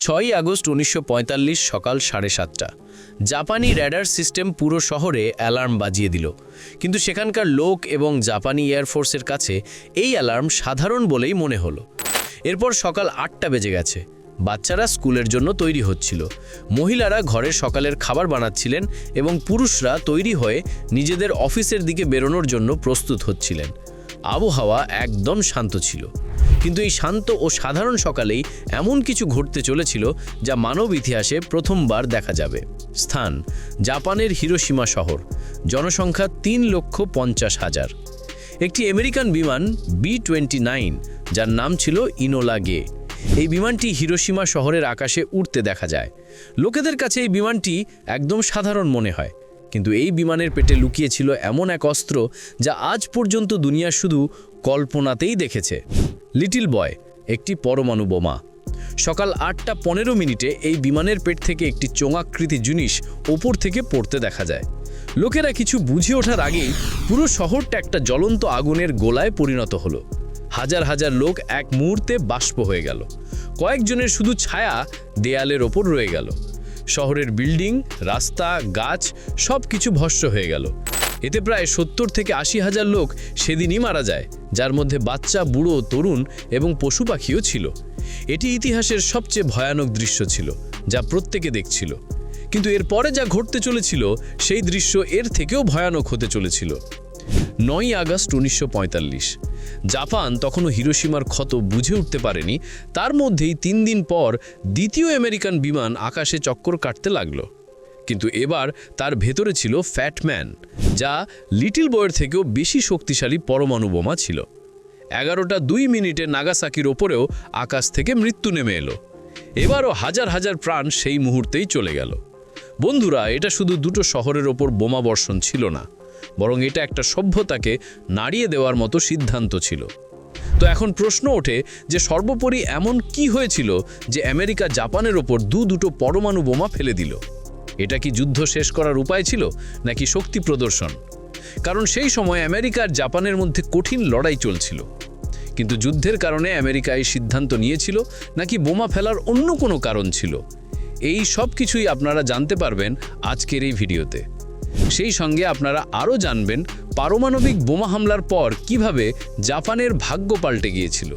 ছয়ই আগস্ট উনিশশো পঁয়তাল্লিশ সকাল সাড়ে সাতটা। জাপানি র্যাডার সিস্টেম পুরো শহরে অ্যালার্ম বাজিয়ে দিল। কিন্তু সেখানকার লোক এবং জাপানি এয়ারফোর্সের কাছে এই অ্যালার্ম সাধারণ বলেই মনে হলো। এরপর সকাল আটটা বেজে গেছে। বাচ্চারা স্কুলের জন্য তৈরি হচ্ছিল। মহিলারা ঘরে সকালের খাবার বানাচ্ছিলেন এবং পুরুষরা তৈরি হয়ে নিজেদের অফিসের দিকে বেরোনোর জন্য প্রস্তুত হচ্ছিলেন। আবহাওয়া একদম শান্ত ছিল। কিন্তু এই শান্ত ও সাধারণ সকালেই এমন কিছু ঘটতে চলেছিল যা মানব ইতিহাসে প্রথমবার দেখা যাবে। স্থান, জাপানের হিরোসীমা শহর, জনসংখ্যা তিন লক্ষ পঞ্চাশ হাজার। একটি আমেরিকান বিমান বি টোয়েন্টি নাইন যার নাম ছিল ইনোলা গে। এই বিমানটি হিরোসীমা শহরের আকাশে উড়তে দেখা যায়। লোকেদের কাছে এই বিমানটি একদম সাধারণ মনে হয়। কিন্তু এই বিমানের পেটে লুকিয়েছিল এমন এক অস্ত্র যা আজ পর্যন্ত দুনিয়া শুধু কল্পনাতেই দেখেছে। লিটিল বয়, একটি পরমাণু বোমা। সকাল আটটা পনেরো মিনিটে এই বিমানের পেট থেকে একটি চোঙাকৃতি জিনিস ওপর থেকে পড়তে দেখা যায়। লোকেরা কিছু বুঝে ওঠার আগেই পুরো শহরটা একটা জ্বলন্ত আগুনের গোলায় পরিণত হলো। হাজার হাজার লোক এক মুহূর্তে বাষ্প হয়ে গেল। কয়েকজনের শুধু ছায়া দেয়ালের ওপর রয়ে গেল। শহরের বিল্ডিং, রাস্তা, গাছ সব কিছু ভস্ম হয়ে গেল। এতে প্রায় সত্তর থেকে আশি হাজার লোক সেদিনই মারা যায়, যার মধ্যে বাচ্চা, বুড়ো, তরুণ এবং পশু পাখিও ছিল। এটি ইতিহাসের সবচেয়ে ভয়ানক দৃশ্য ছিল, যা প্রত্যেকে দেখছিল। কিন্তু এর পরে যা ঘটতে চলেছিল, সেই দৃশ্য এর থেকেও ভয়ানক হতে চলেছিল। নয়ই আগস্ট উনিশশো পঁয়তাল্লিশ। জাপান তখনও হিরোসীমার ক্ষত বুঝে উঠতে পারেনি, তার মধ্যেই তিন দিন পর দ্বিতীয় আমেরিকান বিমান আকাশে চক্কর কাটতে লাগল। কিন্তু এবার তার ভেতরে ছিল ফ্যাটম্যান যা লিটিল বয়ের থেকেও বেশি শক্তিশালী পরমাণু বোমা ছিল। এগারোটা দুই মিনিটে নাগাসাকির ওপরেও আকাশ থেকে মৃত্যু নেমে এলো। এবারও হাজার হাজার প্রাণ সেই মুহূর্তেই চলে গেল। বন্ধুরা, এটা শুধু দুটো শহরের ওপর বোমা বর্ষণ ছিল না বরং এটা একটা সভ্যতাকে নাড়িয়ে দেওয়ার মতো সিদ্ধান্ত ছিল। তো এখন প্রশ্ন ওঠে যে সর্বোপরি এমন কি হয়েছিল যে আমেরিকা জাপানের ওপর দু দুটো পরমাণু বোমা ফেলে দিল? এটা কি যুদ্ধ শেষ করার উপায় ছিল নাকি শক্তি প্রদর্শন? কারণ সেই সময় আমেরিকা আর জাপানের মধ্যে কঠিন লড়াই চলছিল। কিন্তু যুদ্ধের কারণে আমেরিকা এই সিদ্ধান্ত নিয়েছিল নাকি বোমা ফেলার অন্য কোনো কারণ ছিল? এই সব কিছুই আপনারা জানতে পারবেন আজকের এই ভিডিওতে। সেই সঙ্গে আপনারা আরও জানবেন পারমাণবিক বোমা হামলার পর কীভাবে জাপানের ভাগ্য পাল্টে গিয়েছিল।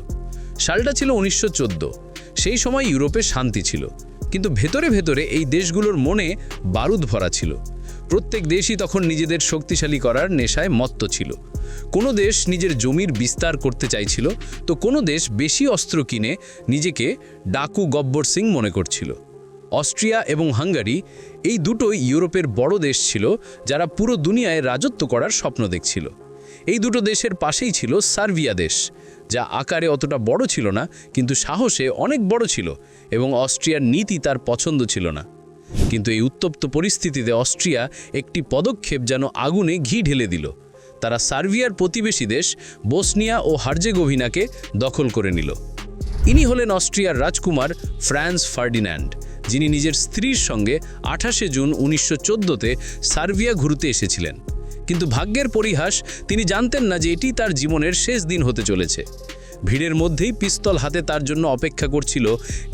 সালটা ছিল উনিশশো চোদ্দ। সেই সময় ইউরোপে শান্তি ছিল। কিন্তু ভেতরে ভেতরে এই দেশগুলোর মনে বারুদ ভরা ছিল। প্রত্যেক দেশই তখন নিজেদের শক্তিশালী করার নেশায় মত্ত ছিল। কোনো দেশ নিজের জমির বিস্তার করতে চাইছিল, তো কোনো দেশ বেশি অস্ত্র কিনে নিজেকে ডাকু গব্বর সিং মনে করছিল। অস্ট্রিয়া এবং হাঙ্গারি এই দুটোই ইউরোপের বড় দেশ ছিল যারা পুরো দুনিয়ায় রাজত্ব করার স্বপ্ন দেখছিল। এই দুটো দেশের পাশেই ছিল সার্বিয়া দেশ, যা আকারে অতটা বড় ছিল না, কিন্তু সাহসে অনেক বড় ছিল এবং অস্ট্রিয়ার নীতি তার পছন্দ ছিল না। কিন্তু এই উত্তপ্ত পরিস্থিতিতে অস্ট্রিয়া একটি পদক্ষেপ যেন আগুনে ঘি ঢেলে দিল। তারা সার্বিয়ার প্রতিবেশী দেশ বোসনিয়া ও হার্জেগোভিনাকে দখল করে নিল। ইনি হলেন অস্ট্রিয়ার রাজকুমার ফ্রান্স ফার্ডিন্যান্ড। যিনি নিজের স্ত্রীর সঙ্গে আঠাশে জুন উনিশশো চোদ্দোতে সার্বিয়া ঘুরতে এসেছিলেন। কিন্তু ভাগ্যের পরিহাস, তিনি জানতেন না যে এটি তার জীবনের শেষ দিন হতে চলেছে। ভিড়ের মধ্যেই পিস্তল হাতে তার জন্য অপেক্ষা করছিল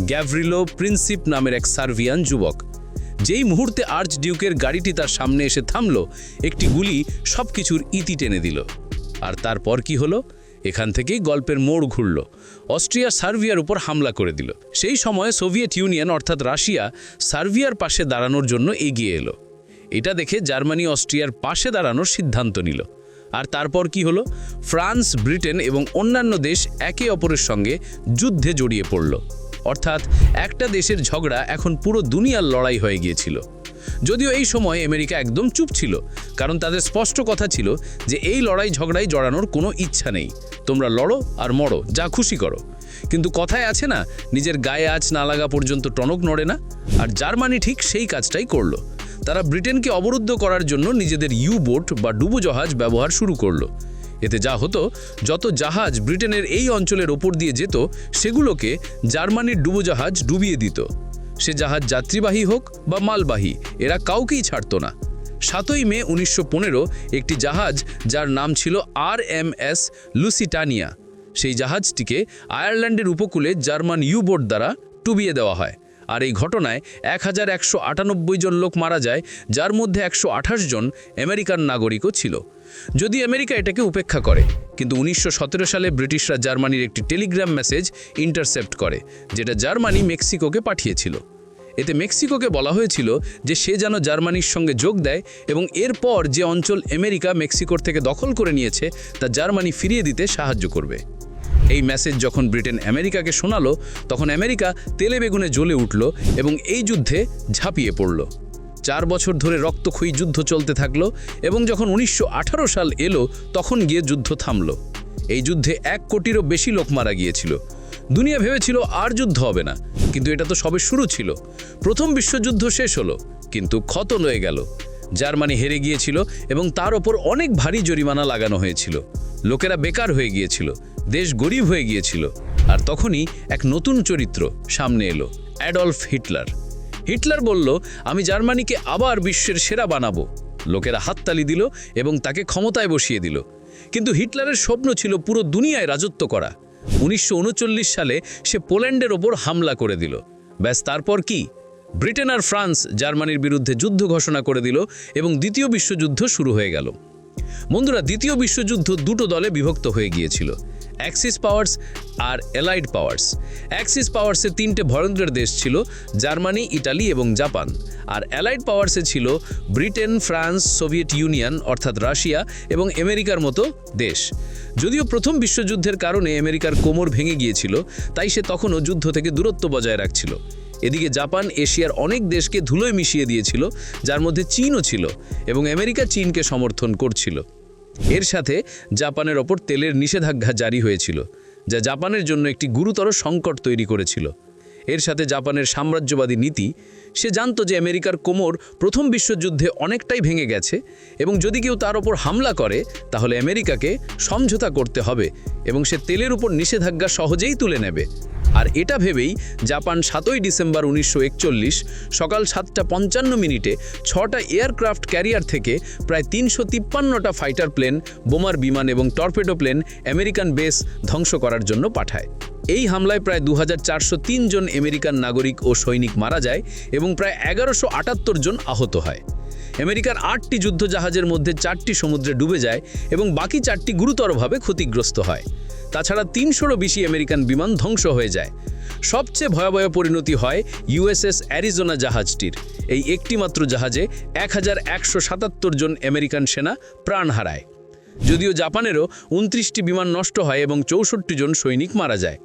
গ্যাভরিলো প্রিন্সিপ নামের এক সার্ভিয়ান যুবক। যেই মুহূর্তে আর্চ ডিউকের গাড়িটি তার সামনে এসে থামল, একটি গুলি সব কিছুর ইতি টেনে দিল। আর তারপর কি হলো? এখান থেকেই গল্পের মোড় ঘুরল। অস্ট্রিয়া সার্বিয়ার উপর হামলা করে দিল। সেই সময় সোভিয়েত ইউনিয়ন অর্থাৎ রাশিয়া সার্বিয়ার পাশে দাঁড়ানোর জন্য এগিয়ে এলো। এটা দেখে জার্মানি অস্ট্রিয়ার পাশে দাঁড়ানোর সিদ্ধান্ত নিল। আর তারপর কি হলো? ফ্রান্স, ব্রিটেন এবং অন্যান্য দেশ একে অপরের সঙ্গে যুদ্ধে জড়িয়ে পড়ল। অর্থাৎ একটা দেশের ঝগড়া এখন পুরো দুনিয়ার লড়াই হয়ে গিয়েছিল। যদিও এই সময় আমেরিকা একদম চুপ ছিল, কারণ তাদের স্পষ্ট কথা ছিল যে এই লড়াই ঝগড়ায় জড়ানোর কোনো ইচ্ছা নেই। তোমরা লড়ো আর মরো, যা খুশি করো। কিন্তু কথায় আছে না, নিজের গায়ে আঁচ না লাগা পর্যন্ত টনক নড়ে না, আর জার্মানি ঠিক সেই কাজটাই করল। তারা ব্রিটেনকে অবরুদ্ধ করার জন্য নিজেদের ইউ বোট বা ডুবোজাহাজ ব্যবহার শুরু করল। এতে যা হতো, যত জাহাজ ব্রিটেনের এই অঞ্চলের ওপর দিয়ে যেত, সেগুলোকে জার্মানির ডুবোজাহাজ ডুবিয়ে দিত। সে জাহাজ যাত্রীবাহী হোক বা মালবাহী, এরা কাউকেই ছাড়ত না। সাতই মে উনিশশো পনেরো একটি জাহাজ যার নাম ছিল আর এম এস লুসিটানিয়া। সেই জাহাজটিকে আয়ারল্যান্ডের উপকূলে জার্মান ইউ বোর্ড দ্বারা টুবিয়ে দেওয়া হয়। আর এই ঘটনায় এক হাজার একশো আটানব্বই জন লোক মারা যায়, যার মধ্যে একশো আঠাশ জন আমেরিকান নাগরিকও ছিল। যদি আমেরিকা এটাকে উপেক্ষা করে, কিন্তু উনিশশো সতেরো সালে ব্রিটিশরা জার্মানির একটি টেলিগ্রাম মেসেজ ইন্টারসেপ্ট করে, যেটা জার্মানি মেক্সিকোকে পাঠিয়েছিল। এতে মেক্সিকোকে বলা হয়েছিল যে সে যেন জার্মানির সঙ্গে যোগ দেয় এবং এরপর যে অঞ্চল আমেরিকা মেক্সিকোর থেকে দখল করে নিয়েছে, তা জার্মানি ফিরিয়ে দিতে সাহায্য করবে। এই মেসেজ যখন ব্রিটেন আমেরিকাকে শোনালো, তখন আমেরিকা তেলে বেগুনে জ্বলে উঠল এবং এই যুদ্ধে ঝাঁপিয়ে পড়ল। চার বছর ধরে রক্তক্ষয়ী যুদ্ধ চলতে থাকল এবং যখন উনিশশো আঠারো সাল এলো, তখন গিয়ে যুদ্ধ থামল। এই যুদ্ধে এক কোটিরও বেশি লোক মারা গিয়েছিল। দুনিয়া ভেবেছিল আর যুদ্ধ হবে না, কিন্তু এটা তো সবে শুরু ছিল। প্রথম বিশ্বযুদ্ধ শেষ হলো, কিন্তু ক্ষত হয়ে গেল। জার্মানি হেরে গিয়েছিল এবং তার ওপর অনেক ভারী জরিমানা লাগানো হয়েছিল। লোকেরা বেকার হয়ে গিয়েছিল। দেশ গরিব হয়ে গিয়েছিল। আর তখনই এক নতুন চরিত্র সামনে এলো, অ্যাডলফ হিটলার। হিটলার বলল, আমি জার্মানিকে আবার বিশ্বের সেরা বানাবো। লোকেরা হাততালি দিল এবং তাকে ক্ষমতায় বসিয়ে দিল। কিন্তু হিটলারের স্বপ্ন ছিল পুরো দুনিয়ায় রাজত্ব করা। উনিশশো উনচল্লিশ সালে সে পোল্যান্ডের ওপর হামলা করে দিল। ব্যাস, তারপর কি? ব্রিটেন আর ফ্রান্স জার্মানির বিরুদ্ধে যুদ্ধ ঘোষণা করে দিল এবং দ্বিতীয় বিশ্বযুদ্ধ শুরু হয়ে গেল। বন্ধুরা, দ্বিতীয় বিশ্বযুদ্ধ দুটো দলে বিভক্ত হয়ে গিয়েছিল। অ্যাক্সিস পাওয়ার্স আর এলাইড পাওয়ার্স। অ্যাক্সিস পাওয়ার্সে তিনটে ভয়ঙ্কর দেশ ছিল, জার্মানি, ইটালি এবং জাপান। আর অ্যালাইড পাওয়ার্সে ছিল ব্রিটেন, ফ্রান্স, সোভিয়েত ইউনিয়ন অর্থাৎ রাশিয়া এবং আমেরিকার মতো দেশ। যদিও প্রথম বিশ্বযুদ্ধের কারণে আমেরিকার কোমর ভেঙে গিয়েছিল, তাই সে তখনও যুদ্ধ থেকে দূরত্ব বজায় রাখছিল। এদিকে জাপান এশিয়ার অনেক দেশকে ধুলোয় মিশিয়ে দিয়েছিল, যার মধ্যে চীনও ছিল এবং আমেরিকা চীনকে সমর্থন করছিল। এর সাথে জাপানের ওপর তেলের নিষেধাজ্ঞা জারি হয়েছিল, যা জাপানের জন্য একটি গুরুতর সংকট তৈরি করেছিল। এর সাথে জাপানের সাম্রাজ্যবাদী নীতি, সে জানতো যে আমেরিকার কোমর প্রথম বিশ্বযুদ্ধে অনেকটাই ভেঙে গেছে এবং যদি কেউ তার ওপর হামলা করে, তাহলে আমেরিকাকে সমঝোতা করতে হবে এবং সে তেলের উপর নিষেধাজ্ঞা সহজেই তুলে নেবে। আর এটা ভেবেই জাপান সাতই ডিসেম্বর উনিশশো একচল্লিশ সকাল সাতটা পঞ্চান্ন মিনিটে ছটা এয়ারক্রাফট ক্যারিয়ার থেকে প্রায় তিনশো তিপ্পান্নটা ফাইটার প্লেন, বোমার বিমান এবং টর্পেডো প্লেন আমেরিকান বেস ধ্বংস করার জন্য পাঠায়। এই হামলায় প্রায় দু হাজার চারশো তিন জন আমেরিকান নাগরিক ও সৈনিক মারা যায় এবং প্রায় এগারোশো জন আহত হয়। আমেরিকার আটটি যুদ্ধজাহাজের মধ্যে চারটি সমুদ্রে ডুবে যায় এবং বাকি চারটি গুরুতরভাবে ক্ষতিগ্রস্ত হয়। তাছাড়া তিনশোরও বেশি আমেরিকান বিমান ধ্বংস হয়ে যায়। সবচেয়ে ভয়াবহ পরিণতি হয় ইউএসএস অ্যারিজোনা জাহাজটির। এই একটিমাত্র জাহাজে এক হাজার একশো সাতাত্তর জন আমেরিকান সেনা প্রাণ হারায়। যদিও জাপানেরও উনত্রিশটি বিমান নষ্ট হয় এবং চৌষট্টি জন সৈনিক মারা যায়।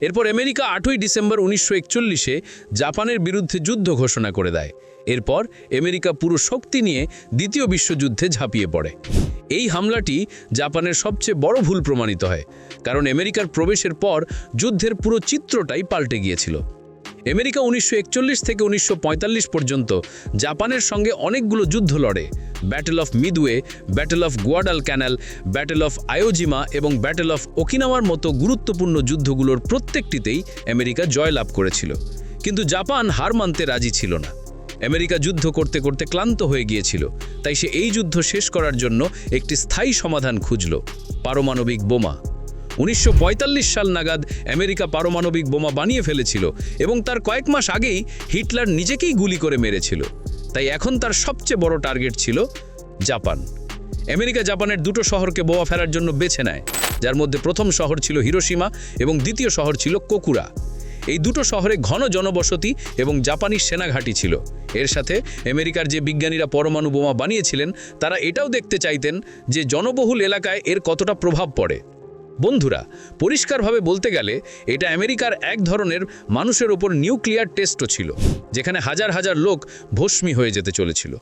এরপর আমেরিকা আটই ডিসেম্বর উনিশশো একচল্লিশে জাপানের বিরুদ্ধে যুদ্ধ ঘোষণা করে দেয়। এরপর আমেরিকা পুরো শক্তি নিয়ে দ্বিতীয় বিশ্বযুদ্ধে ঝাঁপিয়ে পড়ে। এই হামলাটি জাপানের সবচেয়ে বড় ভুল প্রমাণিত হয়। কারণ আমেরিকার প্রবেশের পর যুদ্ধের পুরো চিত্রটাই পাল্টে গিয়েছিল। আমেরিকা উনিশশো একচল্লিশ থেকে উনিশশো পঁয়তাল্লিশ পর্যন্ত জাপানের সঙ্গে অনেকগুলো যুদ্ধ লড়ে। Battle of Midway battle of Guadalcanal battle of Iwo Jima এবং ব্যাটেল অফ ওকিনাওয়ার মতো গুরুত্বপূর্ণ যুদ্ধগুলোর প্রত্যেকটিতেই আমেরিকা জয়লাভ করেছিল। কিন্তু জাপান হার মানতে রাজি ছিল না। আমেরিকা যুদ্ধ করতে করতে ক্লান্ত হয়ে গিয়েছিল, তাই সে এই যুদ্ধ শেষ করার জন্য একটি স্থায়ী সমাধান খুঁজল, পারমাণবিক বোমা। উনিশশো পঁয়তাল্লিশ সাল নাগাদ আমেরিকা পারমাণবিক বোমা বানিয়ে ফেলেছিল এবং তার কয়েক মাস আগেই হিটলার নিজেকেই গুলি করে মেরেছিল। তাই এখন তার সবচেয়ে বড় টার্গেট ছিল জাপান। আমেরিকা জাপানের দুটো শহরকে বোমা ফেরার জন্য বেছে নেয়, যার মধ্যে প্রথম শহর ছিল হিরোসীমা এবং দ্বিতীয় শহর ছিল কোকুরা। এই দুটো শহরে ঘন জনবসতি এবং জাপানি সেনাঘাঁটি ছিল। এর সাথে আমেরিকার যে বিজ্ঞানীরা পরমাণু বোমা বানিয়েছিলেন, তারা এটাও দেখতে চাইতেন যে জনবহুল এলাকায় এর কতটা প্রভাব পড়ে। বন্ধুরা, পরিষ্কারভাবে বলতে গেলে এটা আমেরিকার এক ধরনের মানুষের ওপর নিউক্লিয়ার টেস্টও ছিল, যেখানে হাজার হাজার লোক ভস্মী হয়ে যেতে চলেছিল।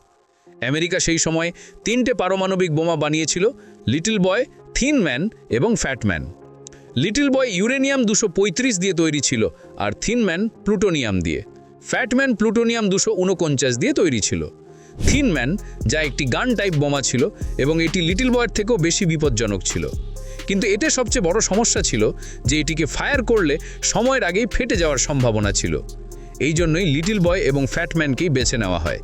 আমেরিকা সেই সময় তিনটে পারমাণবিক বোমা বানিয়েছিল, লিটল বয়, থিন ম্যান এবং Fat Man little boy uranium দুশো দিয়ে তৈরি ছিল আর থিন ম্যান প্লুটোনিয়াম দিয়ে। ফ্যাটম্যান প্লুটোনিয়াম দুশো দিয়ে তৈরি ছিল। থিন ম্যান যা একটি গান টাইপ বোমা ছিল এবং এটি লিটল বয়ের থেকেও বেশি বিপজ্জনক ছিল। কিন্তু এতে সবচেয়ে বড় সমস্যা ছিল যে এটিকে ফায়ার করলে সময়ের আগেই ফেটে যাওয়ার সম্ভাবনা ছিল। এই জন্যই লিটিল বয় এবং ফ্যাটম্যানকেই বেছে নেওয়া হয়।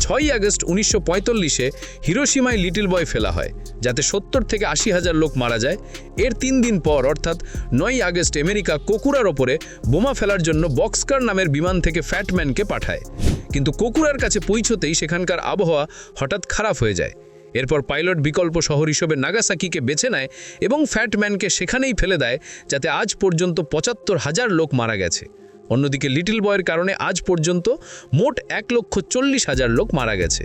ছয়ই আগস্ট উনিশশো পঁয়তাল্লিশে হিরোসীমায় লিটল বয় ফেলা হয়, যাতে সত্তর থেকে আশি হাজার লোক মারা যায়। এর তিন দিন পর, অর্থাৎ নয়ই আগস্ট, আমেরিকা কোকুরার ওপরে বোমা ফেলার জন্য বক্সকার নামের বিমান থেকে ফ্যাটম্যানকে পাঠায়। কিন্তু কোকুরার কাছে পৌঁছতেই সেখানকার আবহাওয়া হঠাৎ খারাপ হয়ে যায়। এরপর পাইলট বিকল্প শহর হিসেবে নাগাসাকিকে বেছে নেয় এবং ফ্যাটম্যানকে সেখানেই ফেলে দেয়, যাতে আজ পর্যন্ত পঁচাত্তর হাজার লোক মারা গেছে। অন্যদিকে লিটল বয়ের কারণে আজ পর্যন্ত মোট এক লক্ষ চল্লিশ হাজার লোক মারা গেছে।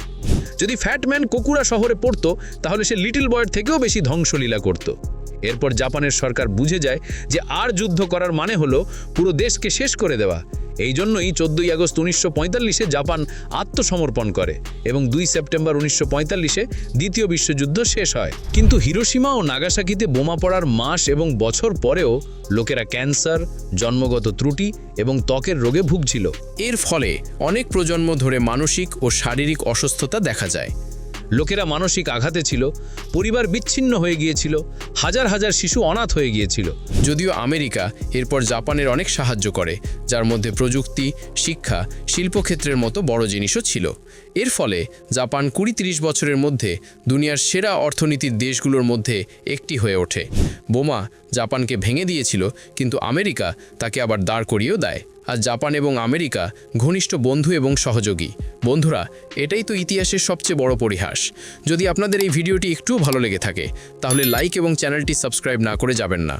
যদি ফ্যাটম্যান কোকুরা শহরে পড়তো, তাহলে সে লিটল বয়ের থেকেও বেশি ধ্বংসলীলা করত। এরপর জাপানের সরকার বুঝে যায় যে আর যুদ্ধ করার মানে হলো পুরো দেশকে শেষ করে দেওয়া। এই জন্যই চোদ্দই আগস্ট উনিশশো পঁয়তাল্লিশে জাপান আত্মসমর্পণ করে এবং দুই সেপ্টেম্বর উনিশশো পঁয়তাল্লিশে দ্বিতীয় বিশ্বযুদ্ধ শেষ হয়। কিন্তু হিরোসীমা ও নাগাসাকিতে বোমা পড়ার মাস এবং বছর পরেও লোকেরা ক্যান্সার, জন্মগত ত্রুটি এবং ত্বকের রোগে ভুগছিল। এর ফলে অনেক প্রজন্ম ধরে মানসিক ও শারীরিক অসুস্থতা দেখা যায়। লোকেরা মানসিক আঘাতে ছিল, পরিবার বিচ্ছিন্ন হয়ে গিয়েছিল, হাজার হাজার শিশু অনাথ হয়ে গিয়েছিল। যদিও আমেরিকা এরপর জাপানের অনেক সাহায্য করে, যার মধ্যে প্রযুক্তি, শিক্ষা, শিল্পক্ষেত্রের মতো বড় জিনিসও ছিল। এর ফলে জাপান কুড়ি তিরিশ বছরের মধ্যে দুনিয়ার সেরা অর্থনীতির দেশগুলোর মধ্যে একটি হয়ে ওঠে। বোমা জাপানকে ভেঙে দিয়েছিল, কিন্তু আমেরিকা তাকে আবার দাঁড় করিয়েও দেয়। আর জাপান এবং আমেরিকা ঘনিষ্ঠ বন্ধু এবং সহযোগী। বন্ধুরা, এটাই তো ইতিহাসের সবচেয়ে বড় পরিহাস। যদি আপনাদের এই ভিডিওটি একটুও ভালো লেগে থাকে, তাহলে লাইক এবং চ্যানেলটি সাবস্ক্রাইব না করে যাবেন না।